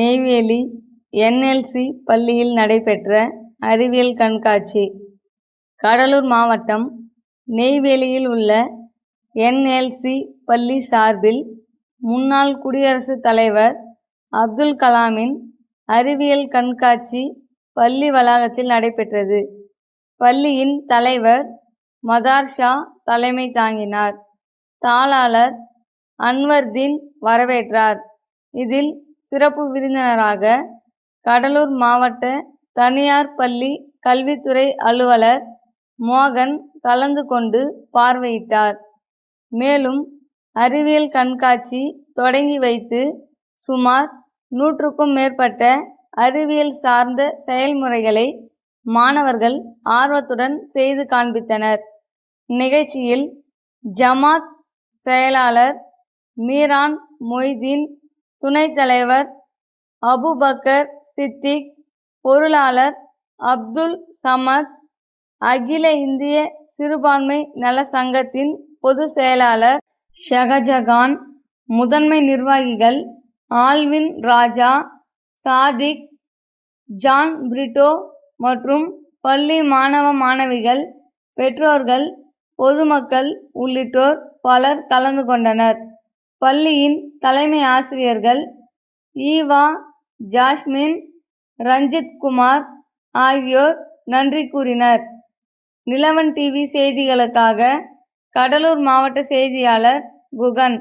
Neyveli NLC பள்ளியில் நடைபெற்ற அறிவியல் கண்காட்சி. கடலூர் மாவட்டம் நெய்வேலியில் உள்ள என்எல்சி பள்ளி சார்பில் முன்னாள் குடியரசுத் தலைவர் அப்துல் கலாமின் அறிவியல் கண்காட்சி பள்ளி வளாகத்தில் நடைபெற்றது. பள்ளியின் தலைவர் மதார் ஷா தலைமை தாங்கினார். தாளாளர் அன்வர்தீன் வரவேற்றார். இதில் சிறப்பு விருந்தினராக கடலூர் மாவட்ட தனியார் பள்ளி கல்வித்துறை அலுவலர் மோகன் கலந்து கொண்டு பார்வையிட்டார். மேலும் அறிவியல் கண்காட்சி தொடங்கி வைத்து சுமார் நூற்றுக்கும் மேற்பட்ட அறிவியல் சார்ந்த செயல்முறைகளை மாணவர்கள் ஆர்வத்துடன் செய்து காண்பித்தனர். நிகழ்ச்சியில் ஜமாத் செயலாளர் மீரான் மொய்தீன் துணைத் தலைவர் அபுபக்கர் சித்திக் பொருளாளர் அப்துல் சமத் அகில இந்திய சிறுபான்மை நல சங்கத்தின் பொதுச் செயலாளர் ஷஹஜகான் முதன்மை நிர்வாகிகள் ஆல்வின் ராஜா சாதிக் ஜான் பிரிட்டோ மற்றும் பள்ளி மாணவ மாணவிகள் பெற்றோர்கள் பொதுமக்கள் உள்ளிட்டோர் பலர் கலந்து கொண்டனர். பள்ளியின் தலைமை ஆசிரியர்கள் ஈவா ஜாஸ்மின் ரஞ்சித் குமார் ஆகியோர் நன்றி கூறினர். நிலவன் டிவி செய்திகளுக்காக கடலூர் மாவட்ட செய்தியாளர் குகன்.